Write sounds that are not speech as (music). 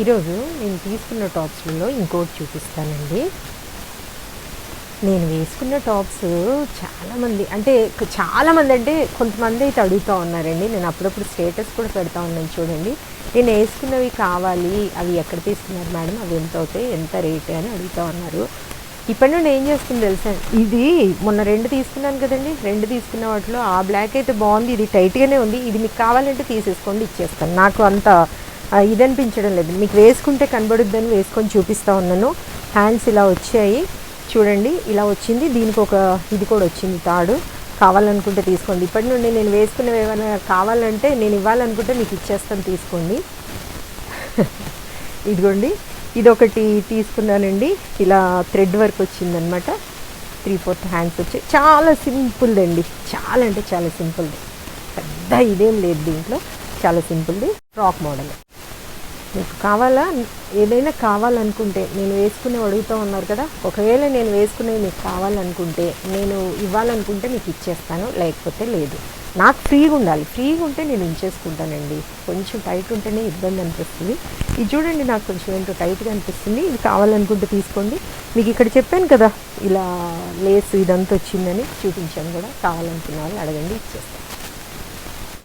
ఈరోజు నేను తీసుకున్న టాప్స్లలో ఇంకోటి చూపిస్తానండి. నేను వేసుకున్న టాప్స్ చాలామంది అంటే చాలామంది అంటే కొంతమంది అయితే అడుగుతూ ఉన్నారండి. నేను అప్పుడప్పుడు స్టేటస్ కూడా పెడతా ఉన్నాను చూడండి. నేను వేసుకున్నవి కావాలి అవి ఎక్కడ తీసుకున్నారు మేడం? అవి ఎంత అవుతాయి? ఎంత రేట్ అని అడుగుతూ ఉన్నారు. ఇప్పటి నుండి ఏం చేస్తుంది తెలుసా? ఇది మొన్న రెండు తీసుకున్నాను కదండి. రెండు తీసుకున్న వాటిలో ఆ బ్లాక్ అయితే బాగుంది ఇది టైట్గానే ఉంది. ఇది మీకు కావాలంటే తీసేసుకోండి ఇచ్చేస్తాను. నాకు అంత ఇది అనిపించడం లేదు. మీకు వేసుకుంటే కనబడుద్దని వేసుకొని చూపిస్తూ ఉన్నాను. హ్యాండ్స్ ఇలా వచ్చాయి. చూడండి ఇలా వచ్చింది. దీనికి ఒక ఇది కూడా వచ్చింది తాడు. కావాలనుకుంటే తీసుకోండి. ఇప్పటి నుండి నేను వేసుకునేవి ఏమైనా కావాలంటే నేను ఇవ్వాలనుకుంటే మీకు ఇచ్చేస్తాను తీసుకోండి. (laughs) ఇదిగోండి ఇదొకటి తీసుకున్నానండి. ఇలా థ్రెడ్ వర్క్ వచ్చిందనమాట. త్రీ ఫోర్త్ హ్యాండ్స్ వచ్చి చాలా సింపుల్ది అండి. చాలా అంటే చాలా సింపుల్ది. పెద్ద ఇదేం లేదు దీంట్లో. చాలా సింపుల్ది. ఫ్రాక్ మోడల్ మీకు కావాలా? ఏదైనా కావాలనుకుంటే. నేను వేసుకునే అడుగుతూ ఉన్నారు కదా. ఒకవేళ నేను వేసుకునేవి మీకు కావాలనుకుంటే నేను ఇవ్వాలనుకుంటే మీకు ఇచ్చేస్తాను. లేకపోతే లేదు. నాకు ఫ్రీగా ఉండాలి. ఫ్రీగా ఉంటే నేను ఉంచేసుకుంటానండి. కొంచెం టైట్ ఉంటేనే ఇబ్బంది అనిపిస్తుంది. ఇది చూడండి నాకు కొంచెం ఏంటో టైట్గా అనిపిస్తుంది. ఇది కావాలనుకుంటే తీసుకోండి. మీకు ఇక్కడ చెప్పాను కదా ఇలా లేస్ ఇదంతా వచ్చిందని చూపించాను కూడా. కావాలనుకున్న వాళ్ళు అడగండి ఇచ్చేస్తాను.